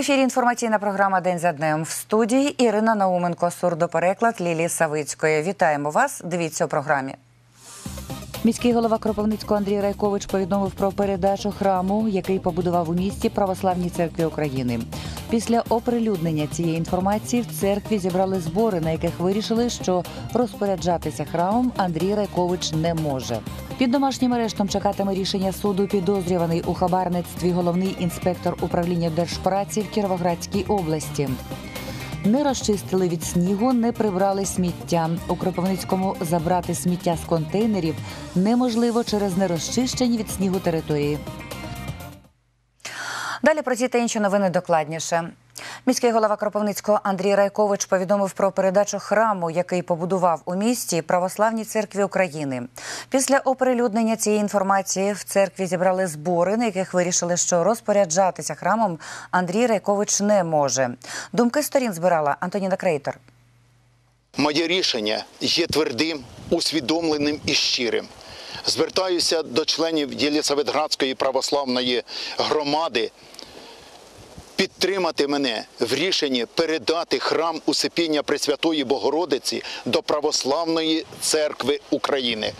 ефірі інформаційна програма День за днем в студії Ірина Науменко, сурдопереклад Лілії Савицької. Вітаємо вас. Дивіться у програмі. Міський голова Кропивницького Андрій Райкович повідомив про передачу храму, який побудував у місті Православній церкви України. Після оприлюднення цієї інформації в церкві зібрали збори, на яких вирішили, що розпоряджатися храмом Андрій Райкович не може. Під домашнім арештом чекатиме рішення суду підозрюваний у хабарництві головний інспектор управління держпраці в Кіровоградській області. Не розчистили від снігу, не прибрали сміття. У Кропивницькому забрати сміття з контейнерів неможливо через нерозчищені від снігу території. Далі про ці та інші новини докладніше. Міський голова Кропивницького Андрій Райкович повідомив про передачу храму, який побудував у місті Православній церкві України. Після оприлюднення цієї інформації в церкві зібрали збори, на яких вирішили, що розпоряджатися храмом Андрій Райкович не може. Думки сторін збирала Антоніна Крейтор. Моє рішення є твердим, усвідомленим і щирим. Звертаюся до членів Єлісаветградської православної громади підтримати мене в рішенні передати храм Усипіння Пресвятої Богородиці до Православної церкви України.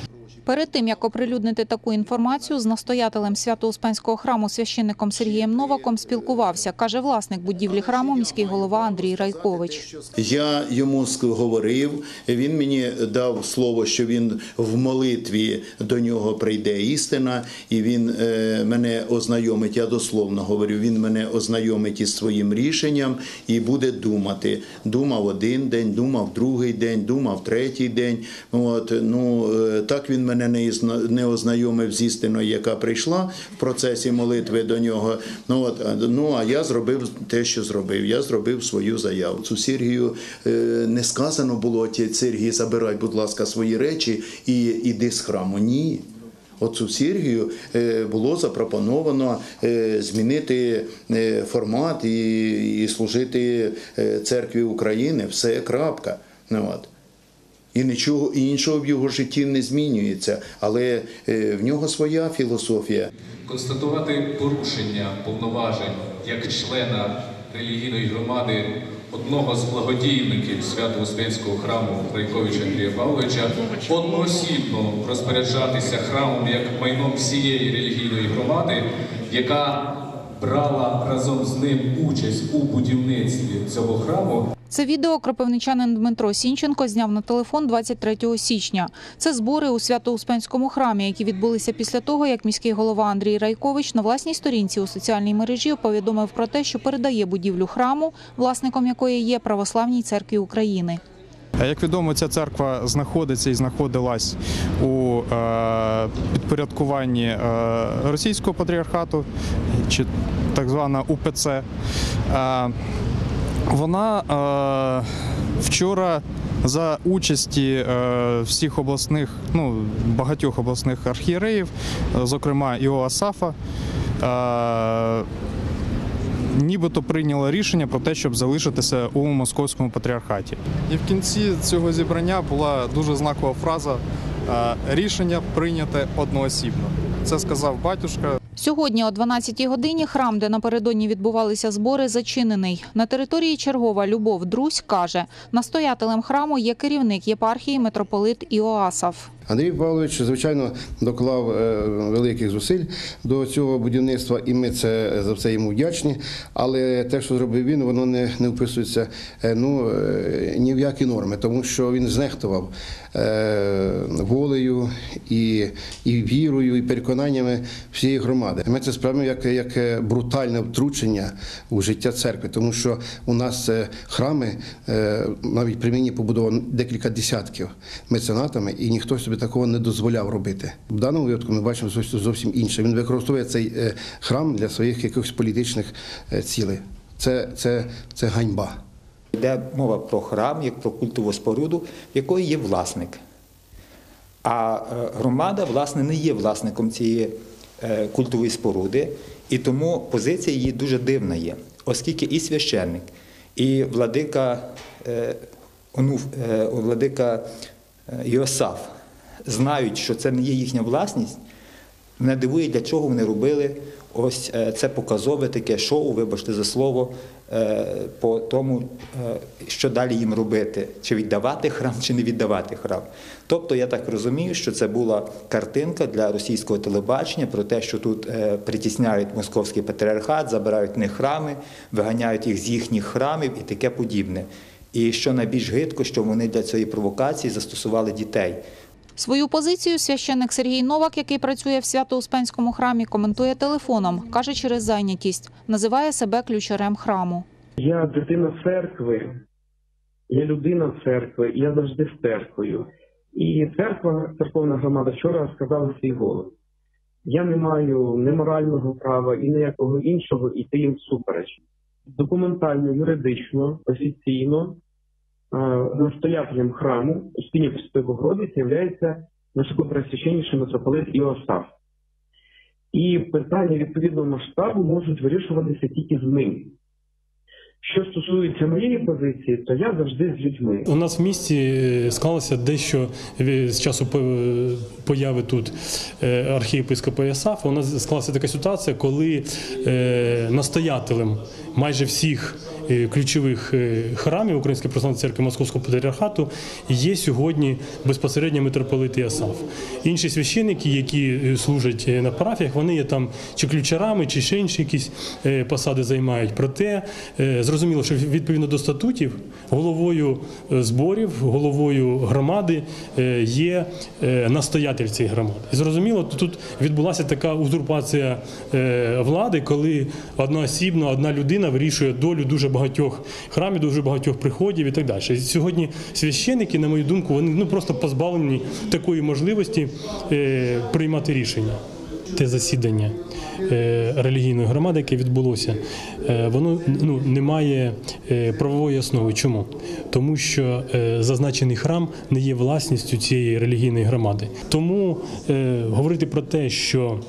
Перед тим як оприлюднити таку інформацію, з настоятелем Свято-Успенського храму священником Сергієм Новаком спілкувався, каже власник будівлі храму, міський голова Андрій Райкович. Я йому говорив, він мені дав слово, що він в молитві до нього прийде істина, і він е, мене ознайомить. Я дословно говорю, він мене ознайомить із своїм рішенням і буде думати. Думав один день, думав другий день, думав третій день. От ну е, так він мене не ознайомив з істиною, яка прийшла в процесі молитви до нього. Ну от ну а я зробив те, що зробив. Я зробив свою заяву. Цю Сергію е, не сказано було «Отець Сергій, забирай, будь ласка, свої речі і іди з храму. Ні. Оцю Сергію е, було запропоновано е, змінити формат і, служити церкві України. Все крапка. Ну, от. І нічого іншого в його житті не змінюється, але е, в нього своя філософія. констатувати порушення повноважень як члена релігійної громади одного з благодійників Свято-Успенського храму Райковича Андрія Павловича одноосібно розпоряджатися храмом як майном всієї релігійної громади, яка брала разом з ним участь у будівництві цього храму. Це відео кропивничанин Дмитро Сінченко зняв на телефон 23 січня. Це збори у Свято-Успенському храмі, які відбулися після того, як міський голова Андрій Райкович на власній сторінці у соціальній мережі повідомив про те, що передає будівлю храму, власником якої є Православній церкві України. Як відомо, ця церква знаходиться і знаходилась у е, підпорядкуванні е, російського патріархату, чи так звана УПЦ. Вона е, вчора за участі е, всіх обласних, ну багатьох обласних архієреїв, е, зокрема і ОАСАФа, е, нібито прийняло рішення про те, щоб залишитися у московському патріархаті. І в кінці цього зібрання була дуже знакова фраза е, рішення прийняте одноосібно. Це сказав батюшка. Сьогодні о 12-й годині храм, де напередодні відбувалися збори, зачинений. На території Чергова Любов Друзь каже, настоятелем храму є керівник єпархії митрополит Іоасав. Андрій Павлович, звичайно, доклав е, великих зусиль до цього будівництва, і ми це за це йому вдячні. Але те, що зробив він, воно не, не вписується е, ну, е, ні в які норми, тому що він знехтував е, волею і, і вірою, і переконаннями всієї громади. Ми це сприймемо як, як брутальне втручення у життя церкви, тому що у нас е, храми е, навіть при мені побудовано декілька десятків меценатами, і ніхто собі такого не дозволяв робити. В даному випадку ми бачимо зовсім- інше. Він використовує цей е, храм для своїх якихось політичних е, цілей. Це, це, це ганьба. Йде мова про храм, як про культову споруду, в якої є власник. А е, громада, власне, не є власником цієї культової споруди, і тому позиція її дуже дивна є, оскільки і священник, і владика, владика Йосаф знають, що це не є їхня власність, мене дивує, для чого вони робили ось е, це показове таке шоу, вибачте за слово, е, по тому, е, що далі їм робити, чи віддавати храм, чи не віддавати храм. Тобто я так розумію, що це була картинка для російського телебачення про те, що тут притісняють московський патріархат, забирають них храми, виганяють їх з їхніх храмів і таке подібне. І що найбільш гидко, що вони для цієї провокації застосували дітей. Свою позицію священник Сергій Новак, який працює в Свято-Успенському храмі, коментує телефоном, каже через зайнятість, називає себе ключарем храму. Я дитина церкви, я людина церкви, я завжди з церквою. І церква, церковна громада вчора сказала свій голос. Я не маю ні морального права і ніякого іншого йти їм всупереч. Документально, юридично, офіційно настоятелем храму у спині Пресвятої Богородиці є високопресвященніший митрополит Іосаф. І питання відповідного масштабу можуть вирішуватися тільки з ним. Що стосується моєї позиції, то я завжди з людьми. У нас в місті е, склалося дещо е, з часу появи тут е, архієпископа Ясафа. У нас склалася така ситуація, коли е, настоятелем майже всіх е, ключових е, храмів Української православної церкви Московського патріархату є сьогодні безпосередньо митрополит Ясаф. Інші священники, які е, служать е, на парафіях, вони є там чи ключарами, чи ще інші якісь е, посади займають. Проте е, зрозуміло, що відповідно до статутів головою е, зборів, головою громади е, є е, настоятель цієї громади. І зрозуміло, тут відбулася така узурпація е, влади, коли одноосібно одна людина вирішує долю дуже багатьох храмів, дуже багатьох приходів і так далі. Сьогодні священники, на мою думку, вони ну просто позбавлені такої можливості е, приймати рішення. Те засідання е, релігійної громади, яке відбулося, е, воно ну, не має е, правової основи. Чому? Тому що зазначений храм не є власністю цієї релігійної громади. Тому е, говорити про те, що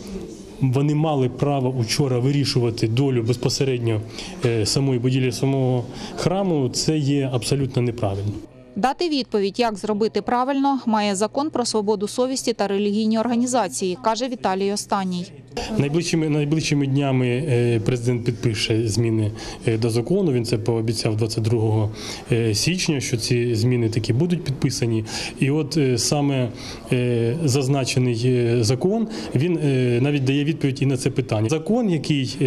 вони мали право учора вирішувати долю безпосередньо е, самої будівлі самого храму, це є абсолютно неправильно. Дати відповідь, як зробити правильно, має закон про свободу совісті та релігійні організації, каже Віталій Останній. Найближчими найближчими днями е, президент підпише зміни е, до закону. Він це пообіцяв 22 е, січня, що ці зміни таки будуть підписані. І от саме зазначений закон він навіть дає відповідь і на це питання. Закон, який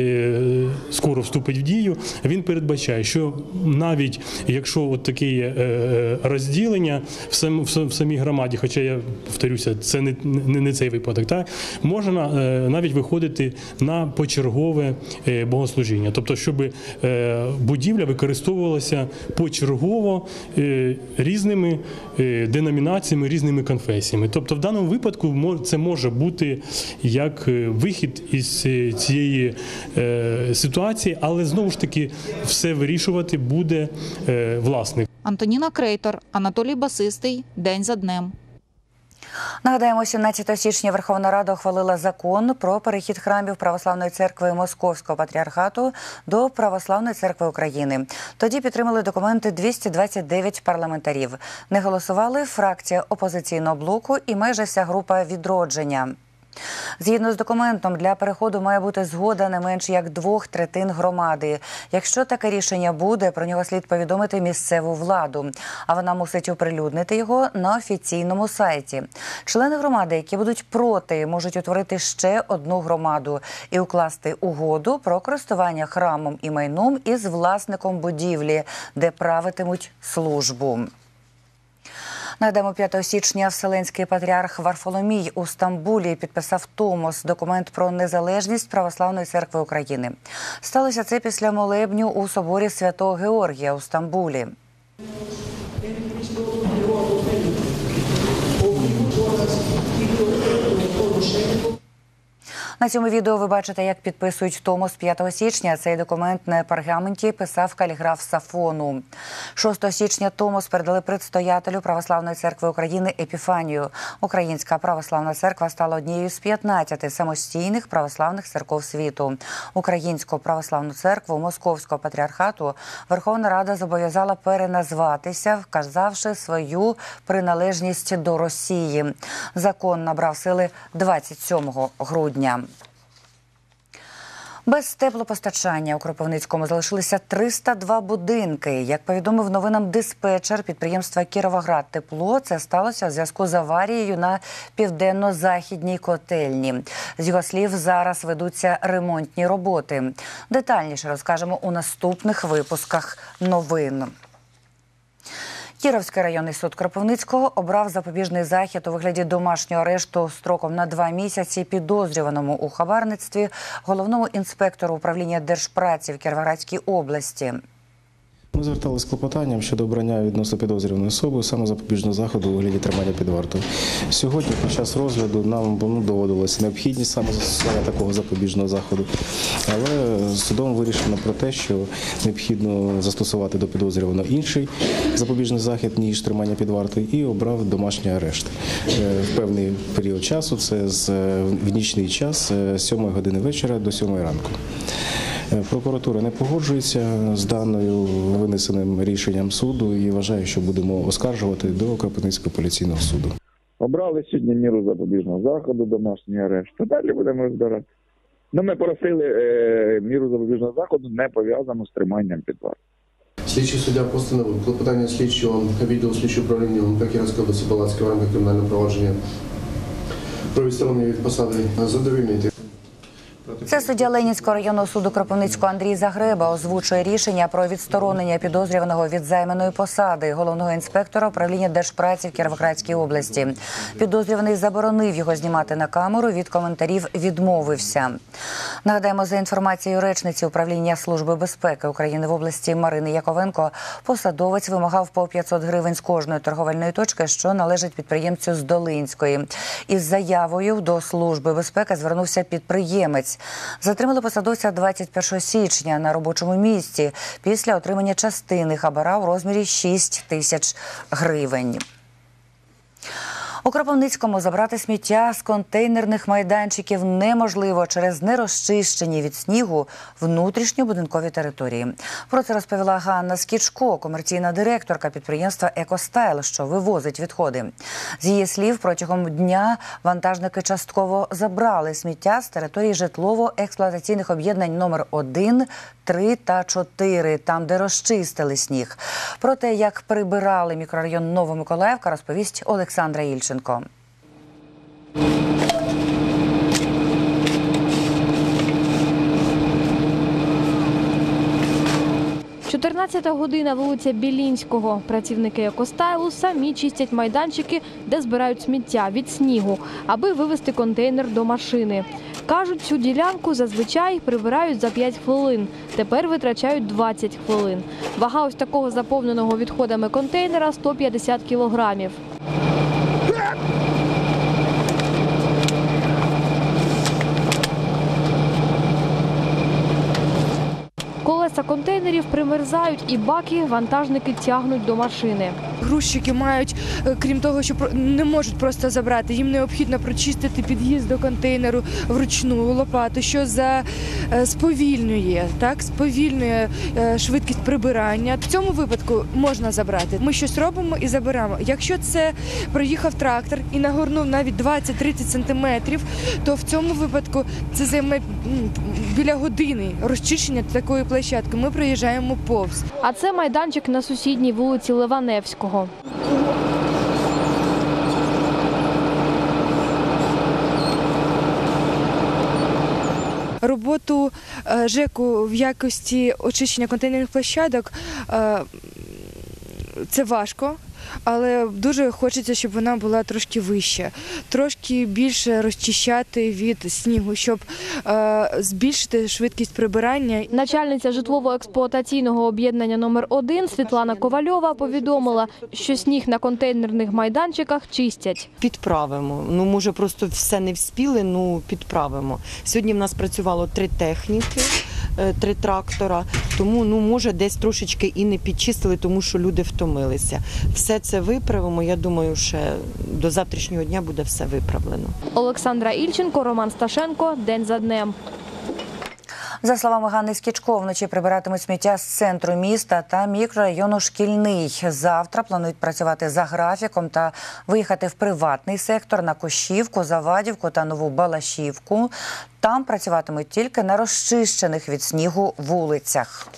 скоро вступить в дію, він передбачає, що навіть якщо от е, розділення в сам- в самій громаді, хоча я повторюся, це не, не, не цей випадок, так можна е, навіть виходити на почергове е, богослужіння, тобто, щоб е, будівля використовувалася почергово різними деномінаціями, різними конфесіями. Тобто, в даному випадку це може бути як вихід із цієї ситуації, але знову ж таки все вирішувати буде власник. Антоніна Крейтор, Анатолій Басистий. День за днем. Нагадаємо, 17 січня Верховна Рада ухвалила закон про перехід храмів Православної церкви Московського патріархату до Православної церкви України. Тоді підтримали документи 229 парламентарів. Не голосували фракція опозиційного блоку і майже вся група відродження. Згідно з документом, для переходу має бути згода не менш як двох третин громади. Якщо таке рішення буде, про нього слід повідомити місцеву владу, а вона мусить оприлюднити його на офіційному сайті. Члени громади, які будуть проти, можуть утворити ще одну громаду і укласти угоду про користування храмом і майном із власником будівлі, де правитимуть службу. Нагадаємо, 5 січня Вселенський патріарх Варфоломій у Стамбулі підписав Томос, документ про незалежність Православної церкви України. Сталося це після молебню у соборі Святого Георгія у Стамбулі. На цьому відео ви бачите, як підписують Томос 5 січня. Цей документ на парламенті писав каліграф Сафону. 6 січня Томос передали предстоятелю Православної церкви України Епіфанію. Українська православна церква стала однією з 15 самостійних православних церков світу. Українську православну церкву Московського патріархату Верховна Рада зобов'язала переназватися, вказавши свою приналежність до Росії. Закон набрав сили 27 грудня. Без теплопостачання у Кропивницькому залишилися 302 будинки. Як повідомив новинам диспетчер підприємства Кіровоград Тепло, це сталося в зв'язку з аварією на південно-західній котельні. З його слів, зараз ведуться ремонтні роботи. Детальніше розкажемо у наступних випусках новин. Кіровський районний суд Кропивницького обрав запобіжний захід у вигляді домашнього арешту строком на два місяці підозрюваному у хабарництві головному інспектору управління держпраці в Кіровоградській області. Ми зверталися з клопотанням щодо обрання відносно підозрюваної особи саме запобіжного заходу у вигляді тримання під вартою. Сьогодні, під час розгляду, нам ну, доводилася необхідність саме застосування такого запобіжного заходу, але судом вирішено про те, що необхідно застосувати до підозрюваного інший запобіжний захід, ніж тримання під вартою, і обрав домашній арешт Е, в певний період часу. Це в нічний час е, з 7 години вечора до 7 ранку. Е, Прокуратура не погоджується з даною винесеним рішенням суду і вважає, що будемо оскаржувати до Кропивницького поліційного суду. Обрали сьогодні міру запобіжного заходу, домашній арешт. А далі будемо розбирати. Ну, ми просили е, міру запобіжного заходу не пов'язану з триманням під вартою. Слідчий суддя постановив клопотання слідчого відділу слідчого управління МП Кіровської області Балацької в рамках кримінального провадження про відсторонення від посади задовільнити. Це суддя Ленінського районного суду Кропивницького Андрій Загреба озвучує рішення про відсторонення підозрюваного від займаної посади головного інспектора управління держпраці в Кіровоградській області. Підозрюваний заборонив його знімати на камеру. Від коментарів відмовився. Нагадаємо, за інформацією речниці управління служби безпеки України в області Марини Яковенко, посадовець вимагав по 500 гривень з кожної торговельної точки, що належить підприємцю з Долинської. Із заявою до служби безпеки звернувся підприємець. Затримали посадовця 21 січня на робочому місці після отримання частини хабара в розмірі 6 тисяч гривень. У Кропивницькому забрати сміття з контейнерних майданчиків неможливо через нерозчищені від снігу внутрішньобудинкові території. Про це розповіла Ганна Скічко, комерційна директорка підприємства Екостайл, що вивозить відходи. З її слів, протягом дня вантажники частково забрали сміття з території житлово-експлуатаційних об'єднань номер 1, 3 та 4, там, де розчистили сніг. Про те, як прибирали мікрорайон Новомиколаївка, розповість Олександра Ільченко. 14 година, вулиця Білінського. Працівники екостайлу самі чистять майданчики, де збирають сміття від снігу, аби вивезти контейнер до машини. Кажуть, цю ділянку зазвичай прибирають за 5 хвилин. Тепер витрачають 20 хвилин. Вага ось такого заповненого відходами контейнера 150 кілограмів. Колеса контейнерів примерзають і баки вантажники тягнуть до машини. Грузчики мають, е, крім того, що не можуть просто забрати, їм необхідно прочистити під'їзд до контейнеру вручну лопату, що за е, сповільнює, так сповільнює е, швидкість прибирання. В цьому випадку можна забрати. Ми щось робимо і заберемо. Якщо це проїхав трактор і нагорнув навіть 20-30 сантиметрів, то в цьому випадку це займе біля години розчищення такої площадки. Ми проїжджаємо повз. А це майданчик на сусідній вулиці Ливаневського. роботу е, ЖЕКу в якості очищення контейнерних площадок е, це важко. Але дуже хочеться, щоб вона була трошки вища, трошки більше розчищати від снігу, щоб е, збільшити швидкість прибирання. Начальниця житлово-експлуатаційного об'єднання номер 1 Світлана Ковальова повідомила, що сніг на контейнерних майданчиках чистять. Підправимо. Ну, може, просто все не вспіли, ну підправимо. Сьогодні в нас працювало три техніки, е, три трактора, тому ну, може десь трошечки і не підчистили, тому що люди втомилися. Все це виправимо. Я думаю, що до завтрашнього дня буде все виправлено. Олександра Ільченко, Роман Сташенко. День за днем. За словами Ганни Скічко, вночі прибиратимуть сміття з центру міста та мікрорайону Шкільний. Завтра планують працювати за графіком та виїхати в приватний сектор на Кощівку, Завадівку та Нову Балашівку. Там працюватимуть тільки на розчищених від снігу вулицях.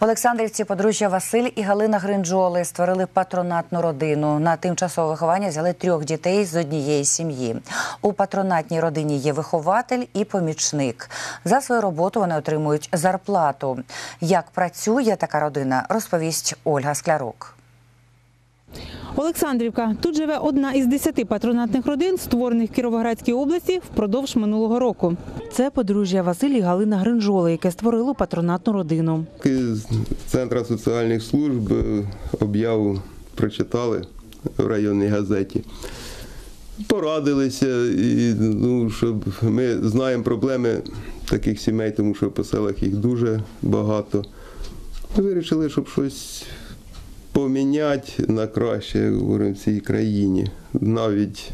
В Олександрівці подружжя Василь і Галина Гринджоли створили патронатну родину. На тимчасове виховання взяли трьох дітей з однієї сім'ї. У патронатній родині є вихователь і помічник. За свою роботу вони отримують зарплату. Як працює така родина, розповість Ольга Склярук. Олександрівка. Тут живе одна із десяти патронатних родин, створених в Кіровоградській області впродовж минулого року. Це подружжя Василь Галина Гринжоли, яке створило патронатну родину. З Центру соціальних служб е, об'яву прочитали в районній газеті. Порадилися, і, ну, щоб ми знаємо проблеми таких сімей, тому що по селах їх дуже багато. Ми вирішили, щоб щось поміняти на краще як говоримо, в цій країні. Навіть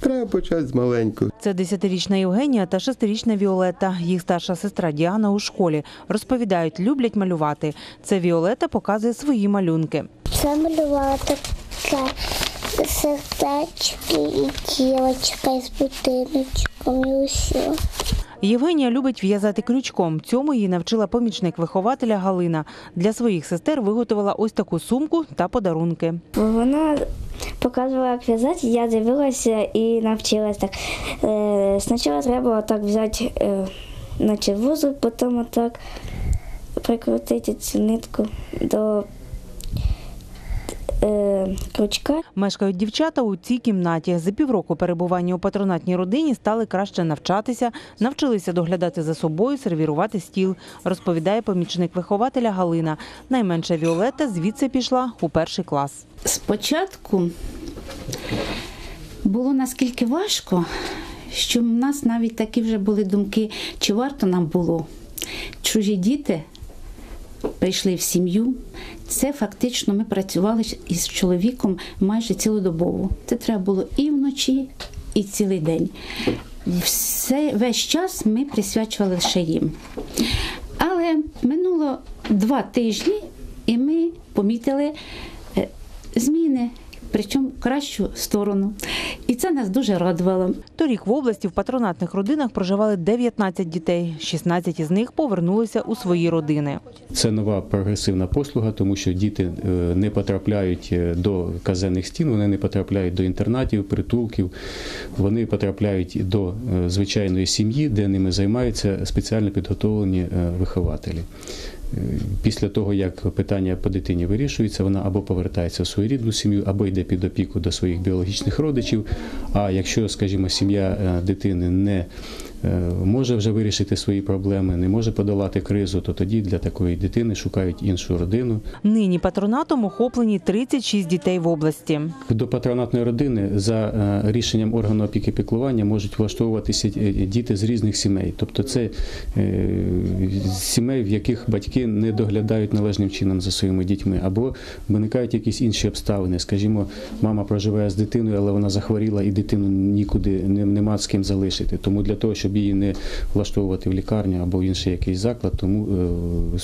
треба почати з маленького. Це десятирічна Євгенія та шестирічна Віолетта. Їх старша сестра Діана у школі. Розповідають, люблять малювати. Це Віолетта показує свої малюнки. Це малювала таке сердечки і тілочка із будиночком і усе. Євгенія любить в'язати крючком. Цьому її навчила помічник вихователя Галина. Для своїх сестер виготовила ось таку сумку та подарунки. Вона показувала, як в'язати, я дивилася і навчилася так. Е, спочатку треба так взяти е, наче вузол, потім отак прикрутити цю нитку до крючка. Мешкають дівчата у цій кімнаті. За півроку перебування у патронатній родині стали краще навчатися, навчилися доглядати за собою, сервірувати стіл, розповідає помічник вихователя Галина. Найменша Віолетта звідси пішла у перший клас. Спочатку було наскільки важко, що в нас навіть такі вже були думки, чи варто нам було. Чужі діти прийшли в сім'ю. Це фактично ми працювали із чоловіком майже цілодобово. Це треба було і вночі, і цілий день. Все, весь час ми присвячували лише їм. Але минуло два тижні, і ми помітили е, зміни, причому кращу сторону. І це нас дуже радувало. Торік в області в патронатних родинах проживали 19 дітей. 16 із них повернулися у свої родини. Це нова прогресивна послуга, тому що діти е, не потрапляють е, до казенних стін, вони не потрапляють до інтернатів, притулків, вони потрапляють до е, звичайної сім'ї, де ними займаються спеціально підготовлені вихователі. Після того, як питання по дитині вирішується, вона або повертається в свою рідну сім'ю, або йде під опіку до своїх біологічних родичів. А якщо, скажімо, сім'я дитини не може вже вирішити свої проблеми, не може подолати кризу, то тоді для такої дитини шукають іншу родину. Нині патронатом охоплені 36 дітей в області. До патронатної родини за рішенням органу опіки піклування можуть влаштовуватися діти з різних сімей, тобто це сімей, в яких батьки не доглядають належним чином за своїми дітьми, або виникають якісь інші обставини. Скажімо, мама проживає з дитиною, але вона захворіла і дитину нікуди нема з ким залишити. Тому для того, щоб її не влаштовувати в лікарню або в інший якийсь заклад, тому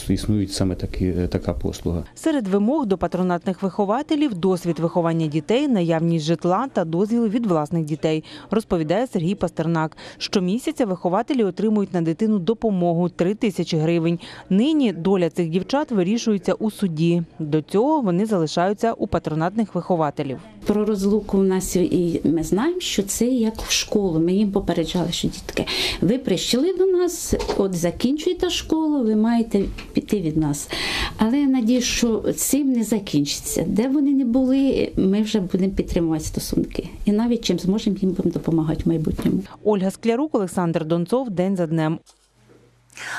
існують саме такі така послуга. Серед вимог до патронатних вихователів досвід виховання дітей, наявність житла та дозвіл від власних дітей, розповідає Сергій Пастернак. Щомісяця вихователі отримують на дитину допомогу 3 тисячі гривень. Нині доля цих дівчат вирішується у суді. До цього вони залишаються у патронатних вихователів. Про розлуку у нас і ми знаємо, що це як в школу. Ми їм попереджали, що дітки, ви прийшли до нас, от закінчуєте школу, ви маєте піти від нас. Але я надію, що цим не закінчиться. Де вони не були, ми вже будемо підтримувати стосунки. І навіть чим зможемо їм будемо допомагати в майбутньому. Ольга Склярук, Олександр Донцов, день за днем.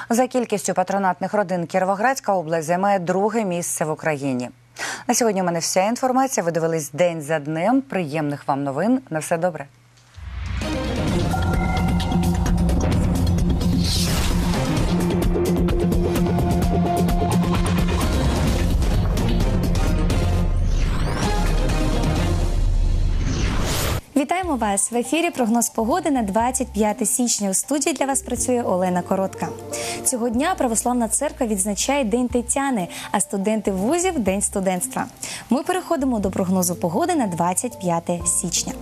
За кількістю патронатних родин Кіровоградська область займає друге місце в Україні. На сьогодні у мене вся інформація. Ви дивились день за днем. Приємних вам новин. На все добре. Вас в ефірі. Прогноз погоди на 25 січня. У студії для вас працює Олена Коротка. Цього дня православна церква відзначає День Тетяни, а студенти вузів День студентства. Ми переходимо до прогнозу погоди на 25 січня.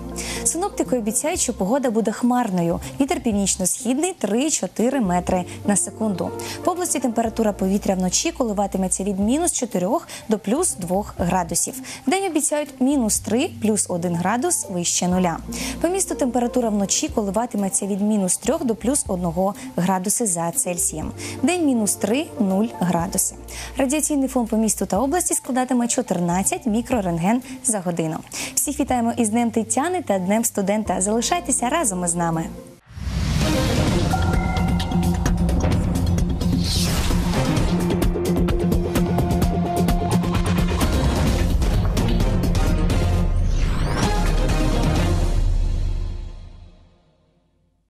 Синоптики обіцяють, що погода буде хмарною. Вітер північно-східний 3-4 метри на секунду. По області температура повітря вночі коливатиметься від мінус 4 до плюс 2 градусів. Вдень обіцяють мінус 3, плюс 1 градус вище нуля. По місту температура вночі коливатиметься від мінус 3 до плюс 1 градуси за Цельсієм. День мінус 3, 0 градуси. Радіаційний фон по місту та області складатиме 14 мікрорентген за годину. Всіх вітаємо із Днем Тетяни та Днем студента. Залишайтеся разом із нами.